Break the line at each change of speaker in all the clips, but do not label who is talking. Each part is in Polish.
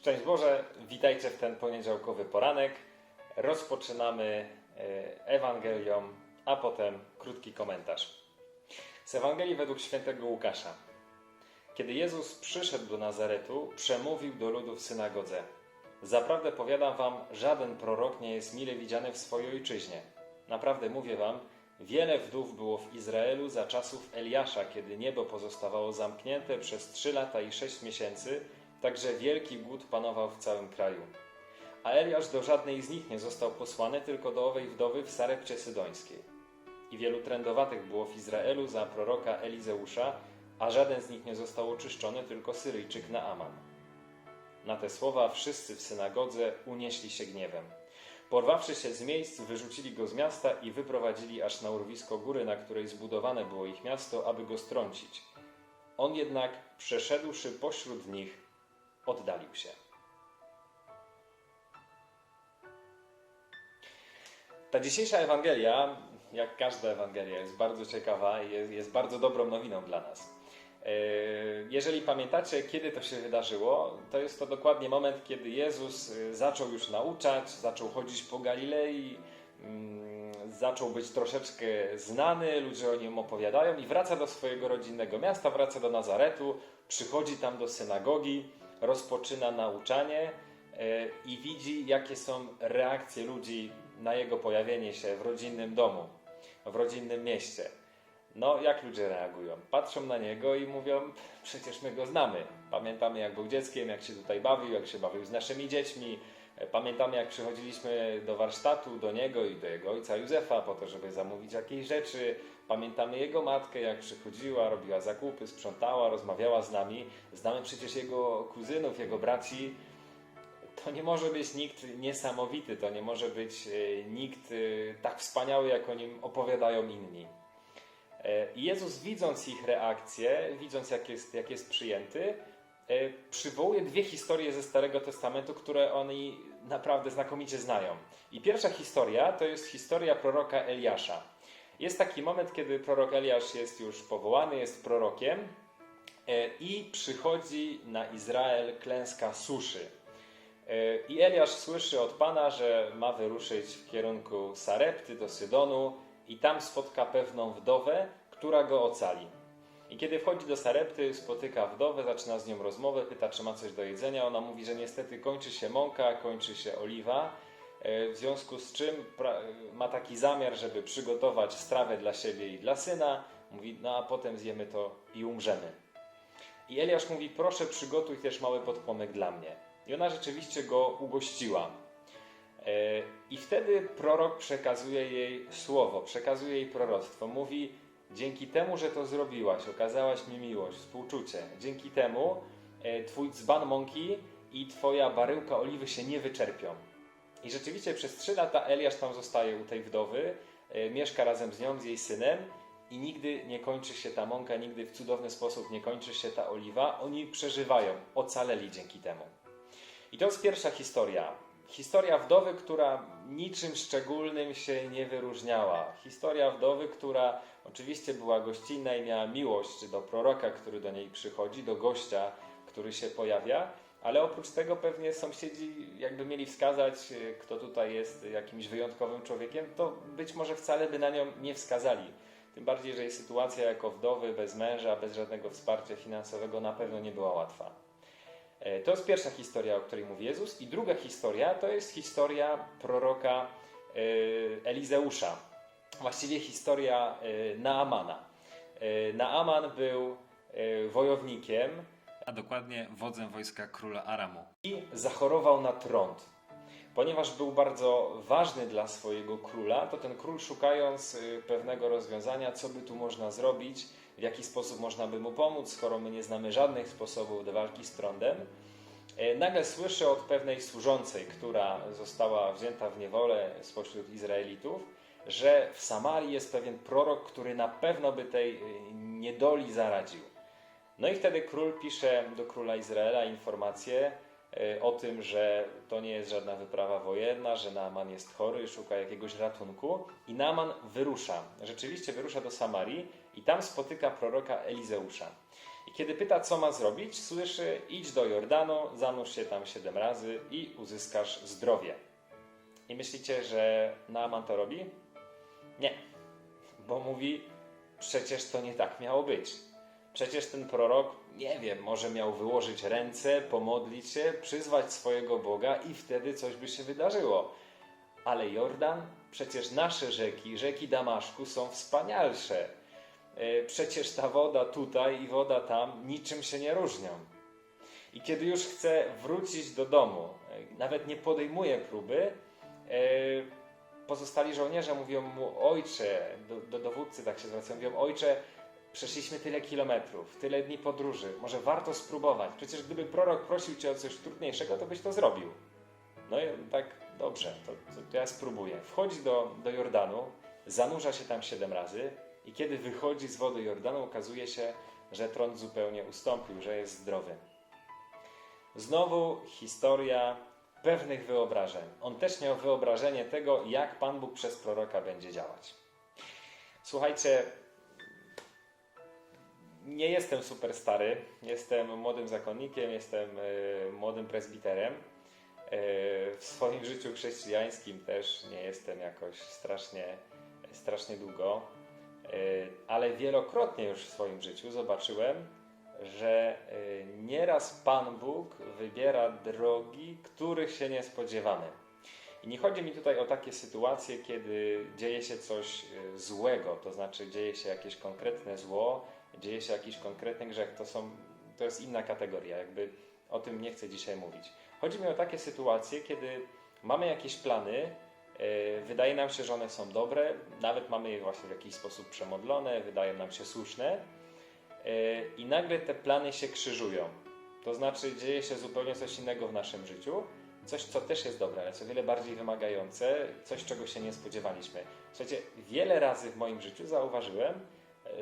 Szczęść Boże, witajcie w ten poniedziałkowy poranek. Rozpoczynamy e, Ewangelią, a potem krótki komentarz. Z Ewangelii według świętego Łukasza. Kiedy Jezus przyszedł do Nazaretu, przemówił do ludu w synagodze. Zaprawdę powiadam wam, żaden prorok nie jest mile widziany w swojej ojczyźnie. Naprawdę mówię wam, wiele wdów było w Izraelu za czasów Eliasza, kiedy niebo pozostawało zamknięte przez trzy lata i sześć miesięcy, Także wielki głód panował w całym kraju. A Eliasz do żadnej z nich nie został posłany, tylko do owej wdowy w Sarepcie Sydońskiej. I wielu trędowatych było w Izraelu za proroka Elizeusza, a żaden z nich nie został oczyszczony, tylko Syryjczyk Naaman. Na te słowa wszyscy w synagodze unieśli się gniewem. Porwawszy się z miejsc, wyrzucili go z miasta i wyprowadzili aż na urwisko góry, na której zbudowane było ich miasto, aby go strącić. On jednak, przeszedłszy pośród nich, oddalił się. Ta dzisiejsza Ewangelia, jak każda Ewangelia, jest bardzo ciekawa i jest, jest bardzo dobrą nowiną dla nas. E, Jeżeli pamiętacie, kiedy to się wydarzyło, to jest to dokładnie moment, kiedy Jezus e, zaczął już nauczać, zaczął chodzić po Galilei, mm, zaczął być troszeczkę znany, ludzie o nim opowiadają i wraca do swojego rodzinnego miasta, wraca do Nazaretu, przychodzi tam do synagogi rozpoczyna nauczanie e, i widzi, jakie są reakcje ludzi na jego pojawienie się w rodzinnym domu, w rodzinnym mieście. No, jak ludzie reagują? Patrzą na niego i mówią: Przecież my go znamy. Pamiętamy, jak był dzieckiem, jak się tutaj bawił, jak się bawił z naszymi dziećmi. Pamiętamy, jak przychodziliśmy do warsztatu, do niego i do jego ojca Józefa, po to, żeby zamówić jakieś rzeczy. Pamiętamy jego matkę, jak przychodziła, robiła zakupy, sprzątała, rozmawiała z nami. Znamy przecież jego kuzynów, jego braci. To nie może być nikt niesamowity, to nie może być e, nikt e, tak wspaniały, jak o nim opowiadają inni. E, Jezus, widząc ich reakcję, widząc, jak jest, jak jest przyjęty, przywołuje dwie historie ze Starego Testamentu, które oni naprawdę znakomicie znają. I pierwsza historia to jest historia proroka Eliasza. Jest taki moment, kiedy prorok Eliasz jest już powołany, jest prorokiem e, i przychodzi na Izrael klęska suszy. E, I Eliasz słyszy od Pana, że ma wyruszyć w kierunku Sarepty do Sydonu i tam spotka pewną wdowę, która go ocali. I kiedy wchodzi do Sarepty, spotyka wdowę, zaczyna z nią rozmowę, pyta, czy ma coś do jedzenia. Ona mówi, że niestety kończy się mąka, kończy się oliwa, e, w związku z czym pra- ma taki zamiar, żeby przygotować strawę dla siebie i dla syna. Mówi, no a potem zjemy to i umrzemy. I Eliasz mówi, proszę przygotuj też mały podpłomek dla mnie. I ona rzeczywiście go ugościła. E, I wtedy prorok przekazuje jej słowo, przekazuje jej proroctwo. Mówi, dzięki temu, że to zrobiłaś, okazałaś mi miłość, współczucie. Dzięki temu e, twój dzban mąki i twoja baryłka oliwy się nie wyczerpią. I rzeczywiście przez trzy lata Eliasz tam zostaje u tej wdowy, e, mieszka razem z nią, z jej synem i nigdy nie kończy się ta mąka, nigdy w cudowny sposób nie kończy się ta oliwa. Oni przeżywają, ocaleli dzięki temu. I to jest pierwsza historia. Historia wdowy, która niczym szczególnym się nie wyróżniała. Historia wdowy, która oczywiście była gościnna i miała miłość do proroka, który do niej przychodzi, do gościa, który się pojawia, ale oprócz tego pewnie sąsiedzi jakby mieli wskazać, e, kto tutaj jest jakimś wyjątkowym człowiekiem, to być może wcale by na nią nie wskazali. Tym bardziej, że jej sytuacja jako wdowy, bez męża, bez żadnego wsparcia finansowego na pewno nie była łatwa. E, To jest pierwsza historia, o której mówi Jezus. I druga historia to jest historia proroka e, Elizeusza. Właściwie historia e, Naamana. Naaman był wojownikiem, a dokładnie wodzem wojska króla Aramu. I zachorował na trąd. Ponieważ był bardzo ważny dla swojego króla, to ten król szukając pewnego rozwiązania, co by tu można zrobić, w jaki sposób można by mu pomóc, skoro my nie znamy żadnych sposobów do walki z trądem, e, nagle słyszy od pewnej służącej, która została wzięta w niewolę spośród Izraelitów, że w Samarii jest pewien prorok, który na pewno by tej y, niedoli zaradził. No i wtedy król pisze do króla Izraela informację e, o tym, że to nie jest żadna wyprawa wojenna, że Naaman jest chory, szuka jakiegoś ratunku i Naaman wyrusza. Rzeczywiście wyrusza do Samarii i tam spotyka proroka Elizeusza. I kiedy pyta, co ma zrobić, słyszy: idź do Jordanu, zanurz się tam siedem razy i uzyskasz zdrowie. I myślicie, że Naaman to robi? Nie, bo mówi: przecież to nie tak miało być. Przecież ten prorok, nie wiem, może miał wyłożyć ręce, pomodlić się, przyzwać swojego Boga i wtedy coś by się wydarzyło. Ale Jordan, przecież nasze rzeki, rzeki Damaszku są wspanialsze. E, Przecież ta woda tutaj i woda tam niczym się nie różnią. I kiedy już chce wrócić do domu, e, nawet nie podejmuje próby, e, pozostali żołnierze mówią mu, ojcze, do, do dowódcy tak się zwracają, mówią, ojcze, przeszliśmy tyle kilometrów, tyle dni podróży, może warto spróbować. Przecież gdyby prorok prosił cię o coś trudniejszego, to byś to zrobił. No i tak, dobrze, to, to, to ja spróbuję. Wchodzi do, do Jordanu, zanurza się tam siedem razy i kiedy wychodzi z wody Jordanu, okazuje się, że trąd zupełnie ustąpił, że jest zdrowy. Znowu historia pewnych wyobrażeń. On też miał wyobrażenie tego, jak Pan Bóg przez proroka będzie działać. Słuchajcie, nie jestem super stary, jestem młodym zakonnikiem, jestem e, młodym prezbiterem. E, w swoim życiu chrześcijańskim też nie jestem jakoś strasznie, strasznie długo, e, ale wielokrotnie już w swoim życiu zobaczyłem, że nieraz Pan Bóg wybiera drogi, których się nie spodziewamy. I nie chodzi mi tutaj o takie sytuacje, kiedy dzieje się coś złego, to znaczy dzieje się jakieś konkretne zło, dzieje się jakiś konkretny grzech, to, są, to jest inna kategoria, jakby o tym nie chcę dzisiaj mówić. Chodzi mi o takie sytuacje, kiedy mamy jakieś plany, e, wydaje nam się, że one są dobre, nawet mamy je właśnie w jakiś sposób przemodlone, wydają nam się słuszne e, i nagle te plany się krzyżują. To znaczy dzieje się zupełnie coś innego w naszym życiu, coś, co też jest dobre, ale co wiele bardziej wymagające, coś, czego się nie spodziewaliśmy. Słuchajcie, wiele razy w moim życiu zauważyłem,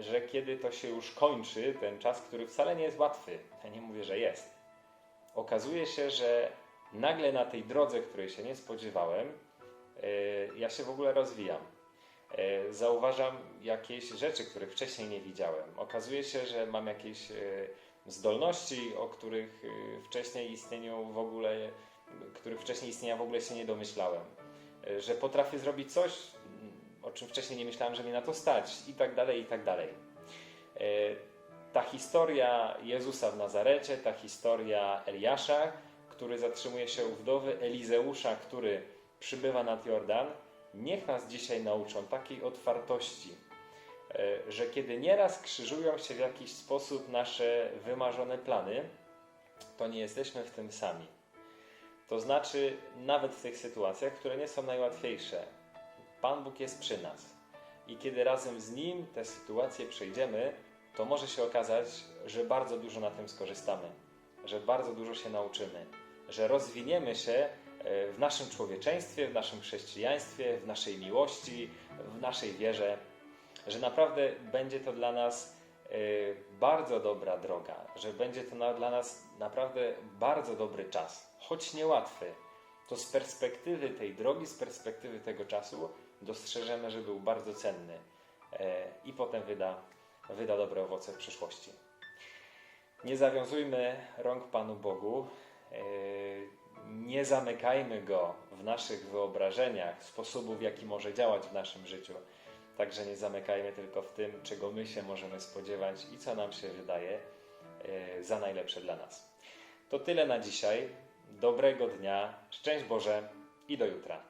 że kiedy to się już kończy, ten czas, który wcale nie jest łatwy, ja nie mówię, że jest, okazuje się, że nagle na tej drodze, której się nie spodziewałem, e, ja się w ogóle rozwijam. E, Zauważam jakieś rzeczy, których wcześniej nie widziałem. Okazuje się, że mam jakieś e, zdolności, o których wcześniej istnieniu w ogóle, których wcześniej istnienia w ogóle się nie domyślałem. Że potrafię zrobić coś, o czym wcześniej nie myślałem, że mnie na to stać, i tak dalej, i tak dalej. E, Ta historia Jezusa w Nazarecie, ta historia Eliasza, który zatrzymuje się u wdowy, Elizeusza, który przybywa nad Jordan, niech nas dzisiaj nauczą takiej otwartości, e, że kiedy nieraz krzyżują się w jakiś sposób nasze wymarzone plany, to nie jesteśmy w tym sami. To znaczy, nawet w tych sytuacjach, które nie są najłatwiejsze, Pan Bóg jest przy nas. I kiedy razem z Nim te sytuacje przejdziemy, to może się okazać, że bardzo dużo na tym skorzystamy, że bardzo dużo się nauczymy, że rozwiniemy się e, w naszym człowieczeństwie, w naszym chrześcijaństwie, w naszej miłości, w naszej wierze, że naprawdę będzie to dla nas e, bardzo dobra droga, że będzie to dla nas naprawdę bardzo dobry czas, choć niełatwy. To z perspektywy tej drogi, z perspektywy tego czasu dostrzeżemy, że był bardzo cenny e, i potem wyda, wyda dobre owoce w przyszłości. Nie zawiązujmy rąk Panu Bogu, e, nie zamykajmy Go w naszych wyobrażeniach sposobu, w jaki może działać w naszym życiu. Także nie zamykajmy tylko w tym, czego my się możemy spodziewać i co nam się wydaje e, za najlepsze dla nas. To tyle na dzisiaj. Dobrego dnia, szczęść Boże i do jutra.